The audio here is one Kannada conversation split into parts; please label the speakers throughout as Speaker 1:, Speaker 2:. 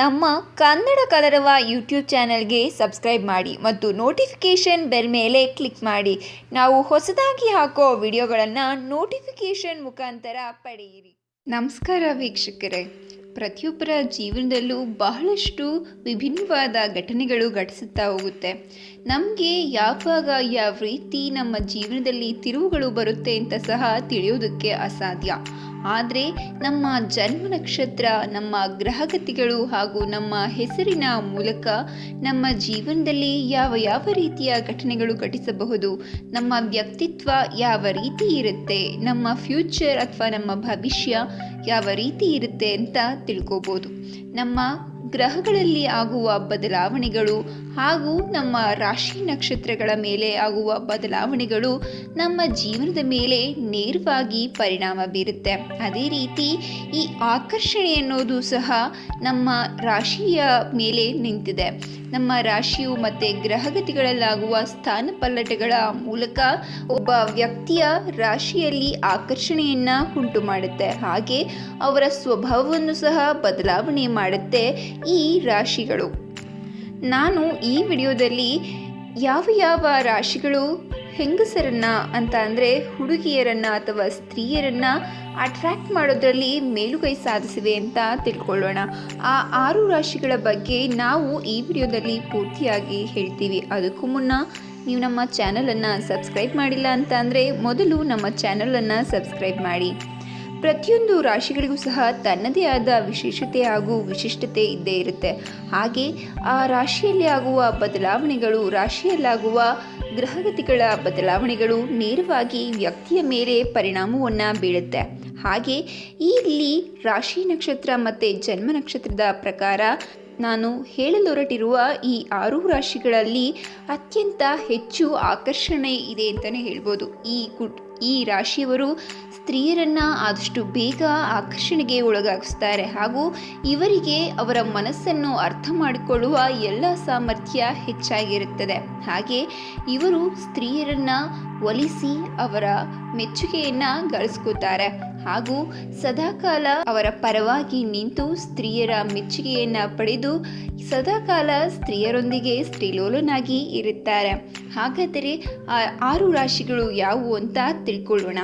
Speaker 1: ನಮ್ಮ ಕನ್ನಡ ಕಲರವ ಯೂಟ್ಯೂಬ್ ಚಾನಲ್ಗೆ ಸಬ್ಸ್ಕ್ರೈಬ್ ಮಾಡಿ ಮತ್ತು ನೋಟಿಫಿಕೇಷನ್ ಬೆಲ್ ಮೇಲೆ ಕ್ಲಿಕ್ ಮಾಡಿ. ನಾವು ಹೊಸದಾಗಿ ಹಾಕೋ ವಿಡಿಯೋಗಳನ್ನು ನೋಟಿಫಿಕೇಷನ್ ಮುಖಾಂತರ ಪಡೆಯಿರಿ. ನಮಸ್ಕಾರ ವೀಕ್ಷಕರೇ. ಪ್ರತಿಯೊಬ್ಬರ ಜೀವನದಲ್ಲೂ ಬಹಳಷ್ಟು ವಿಭಿನ್ನವಾದ ಘಟನೆಗಳು ಘಟಿಸುತ್ತಾ ಹೋಗುತ್ತೆ. ನಮಗೆ ಯಾವಾಗ ಯಾವ ರೀತಿ ನಮ್ಮ ಜೀವನದಲ್ಲಿ ತಿರುವುಗಳು ಬರುತ್ತೆ ಅಂತ ಸಹ ತಿಳಿಯೋದಕ್ಕೆ ಅಸಾಧ್ಯ. ಆದರೆ ನಮ್ಮ ಜನ್ಮ ನಕ್ಷತ್ರ, ನಮ್ಮ ಗ್ರಹಗತಿಗಳು ಹಾಗೂ ನಮ್ಮ ಹೆಸರಿನ ಮೂಲಕ ನಮ್ಮ ಜೀವನದಲ್ಲಿ ಯಾವ ಯಾವ ರೀತಿಯ ಘಟನೆಗಳು ಘಟಿಸಬಹುದು, ನಮ್ಮ ವ್ಯಕ್ತಿತ್ವ ಯಾವ ರೀತಿ ಇರುತ್ತೆ, ನಮ್ಮ ಫ್ಯೂಚರ್ ಅಥವಾ ನಮ್ಮ ಭವಿಷ್ಯ ಯಾವ ರೀತಿ ಇರುತ್ತೆ ಅಂತ ತಿಳ್ಕೋಬೋದು. ನಮ್ಮ ಗ್ರಹಗಳಲ್ಲಿ ಆಗುವ ಬದಲಾವಣೆಗಳು ಹಾಗೂ ನಮ್ಮ ರಾಶಿ ನಕ್ಷತ್ರಗಳ ಮೇಲೆ ಆಗುವ ಬದಲಾವಣೆಗಳು ನಮ್ಮ ಜೀವನದ ಮೇಲೆ ನೇರವಾಗಿ ಪರಿಣಾಮ ಬೀರುತ್ತೆ. ಅದೇ ರೀತಿ ಈ ಆಕರ್ಷಣೆ ಅನ್ನೋದು ಸಹ ನಮ್ಮ ರಾಶಿಯ ಮೇಲೆ ನಿಂತಿದೆ. ನಮ್ಮ ರಾಶಿಯು ಮತ್ತು ಗ್ರಹಗತಿಗಳಲ್ಲಾಗುವ ಸ್ಥಾನ ಪಲ್ಲಟಗಳ ಮೂಲಕ ಒಬ್ಬ ವ್ಯಕ್ತಿಯ ರಾಶಿಯಲ್ಲಿ ಆಕರ್ಷಣೆಯನ್ನು ಉಂಟು ಮಾಡುತ್ತೆ. ಹಾಗೆ ಅವರ ಸ್ವಭಾವವನ್ನು ಸಹ ಬದಲಾವಣೆ ಮಾಡುತ್ತೆ ಈ ರಾಶಿಗಳು. ನಾನು ಈ ವಿಡಿಯೋದಲ್ಲಿ ಯಾವ ಯಾವ ರಾಶಿಗಳು ಹೆಂಗಸರನ್ನ ಅಂತ ಅಂದರೆ ಹುಡುಗಿಯರನ್ನ ಅಥವಾ ಸ್ತ್ರೀಯರನ್ನ ಅಟ್ರ್ಯಾಕ್ಟ್ ಮಾಡೋದ್ರಲ್ಲಿ ಮೇಲುಗೈ ಸಾಧಿಸಿವೆ ಅಂತ ತಿಳ್ಕೊಳ್ಳೋಣ. ಆ ಆರು ರಾಶಿಗಳ ಬಗ್ಗೆ ನಾವು ಈ ವಿಡಿಯೋದಲ್ಲಿ ಪೂರ್ತಿಯಾಗಿ ಹೇಳ್ತೀವಿ. ಅದಕ್ಕೂ ಮುನ್ನ ನೀವು ನಮ್ಮ ಚಾನಲನ್ನು ಸಬ್ಸ್ಕ್ರೈಬ್ ಮಾಡಿಲ್ಲ ಅಂತ ಅಂದರೆ ಮೊದಲು ನಮ್ಮ ಚಾನಲನ್ನು ಸಬ್ಸ್ಕ್ರೈಬ್ ಮಾಡಿ. ಪ್ರತಿಯೊಂದು ರಾಶಿಗಳಿಗೂ ಸಹ ತನ್ನದೇ ಆದ ವಿಶೇಷತೆ ಹಾಗೂ ವಿಶಿಷ್ಟತೆ ಇದ್ದೇ ಇರುತ್ತೆ. ಹಾಗೆ ಆ ರಾಶಿಯಲ್ಲಿ ಆಗುವ ಬದಲಾವಣೆಗಳು, ರಾಶಿಯಲ್ಲಾಗುವ ಗ್ರಹಗತಿಗಳ ಬದಲಾವಣೆಗಳು ನೇರವಾಗಿ ವ್ಯಕ್ತಿಯ ಮೇಲೆ ಪರಿಣಾಮವನ್ನು ಬೀಳುತ್ತೆ ಹಾಗೆ ಇಲ್ಲಿ ರಾಶಿ ನಕ್ಷತ್ರ ಮತ್ತು ಜನ್ಮ ನಕ್ಷತ್ರದ ಪ್ರಕಾರ ನಾನು ಹೇಳಲೊರಟಿರುವ ಈ ಆರು ರಾಶಿಗಳಲ್ಲಿ ಅತ್ಯಂತ ಹೆಚ್ಚು ಆಕರ್ಷಣೆ ಇದೆ ಅಂತಲೇ ಹೇಳ್ಬೋದು. ಈ ಕುಟ್ ಈ ರಾಶಿಯವರು ಸ್ತ್ರೀಯರನ್ನು ಆದಷ್ಟು ಬೇಗ ಆಕರ್ಷಣೆಗೆ ಒಳಗಾಗಿಸ್ತಾರೆ. ಹಾಗೂ ಇವರಿಗೆ ಅವರ ಮನಸ್ಸನ್ನು ಅರ್ಥ ಮಾಡಿಕೊಳ್ಳುವ ಎಲ್ಲ ಸಾಮರ್ಥ್ಯ ಹೆಚ್ಚಾಗಿರುತ್ತದೆ. ಹಾಗೆ ಇವರು ಸ್ತ್ರೀಯರನ್ನು ಒಲಿಸಿ ಅವರ ಮೆಚ್ಚುಗೆಯನ್ನು ಗಳಿಸ್ಕೋತಾರೆ ಹಾಗೂ ಸದಾಕಾಲ ಅವರ ಪರವಾಗಿ ನಿಂತು ಸ್ತ್ರೀಯರ ಮೆಚ್ಚುಗೆಯನ್ನ ಪಡೆದು ಸದಾಕಾಲ ಸ್ತ್ರೀಯರೊಂದಿಗೆ ಸ್ತ್ರೀಲೋಲನಾಗಿ ಇರುತ್ತಾರೆ. ಹಾಗಾದರೆ ಆ ಆರು ರಾಶಿಗಳು ಯಾವುವು ಅಂತ ತಿಳ್ಕೊಳ್ಳೋಣ.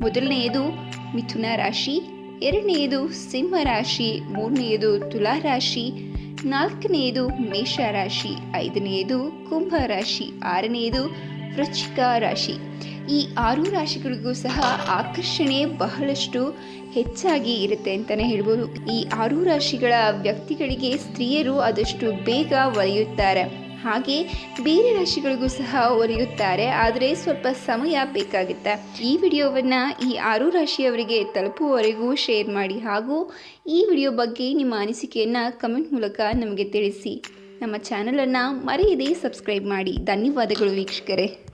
Speaker 1: ಮೊದಲನೆಯದು ಮಿಥುನ ರಾಶಿ, ಎರಡನೆಯದು ಸಿಂಹ ರಾಶಿ, ಮೂರನೆಯದು ತುಲಾ ರಾಶಿ, ನಾಲ್ಕನೆಯದು ಮೇಷ ರಾಶಿ, ಐದನೆಯದು ಕುಂಭ ರಾಶಿ, ಆರನೆಯದು ವೃಶ್ಚಿಕ ರಾಶಿ. ಈ ಆರು ರಾಶಿಗಳಿಗೂ ಸಹ ಆಕರ್ಷಣೆ ಬಹಳಷ್ಟು ಹೆಚ್ಚಾಗಿ ಇರುತ್ತೆ ಅಂತಲೇ ಹೇಳ್ಬೋದು. ಈ ಆರು ರಾಶಿಗಳ ವ್ಯಕ್ತಿಗಳಿಗೆ ಸ್ತ್ರೀಯರು ಆದಷ್ಟು ಬೇಗ ಒಲಿಯುತ್ತಾರೆ. ಹಾಗೆ ಬೇರೆ ರಾಶಿಗಳಿಗೂ ಸಹ ಒಲಿಯುತ್ತಾರೆ. ಆದರೆ ಸ್ವಲ್ಪ ಸಮಯ ಬೇಕಾಗುತ್ತೆ. ಈ ವಿಡಿಯೋವನ್ನು ಈ ಆರು ರಾಶಿಯವರಿಗೆ ತಲುಪುವವರೆಗೂ ಶೇರ್ ಮಾಡಿ. ಹಾಗೂ ಈ ವಿಡಿಯೋ ಬಗ್ಗೆ ನಿಮ್ಮ ಅನಿಸಿಕೆಯನ್ನು ಕಮೆಂಟ್ ಮೂಲಕ ನಮಗೆ ತಿಳಿಸಿ. ನಮ್ಮ ಚಾನಲನ್ನು ಮರೆಯದೇ ಸಬ್ಸ್ಕ್ರೈಬ್ ಮಾಡಿ. ಧನ್ಯವಾದಗಳು ವೀಕ್ಷಕರೇ.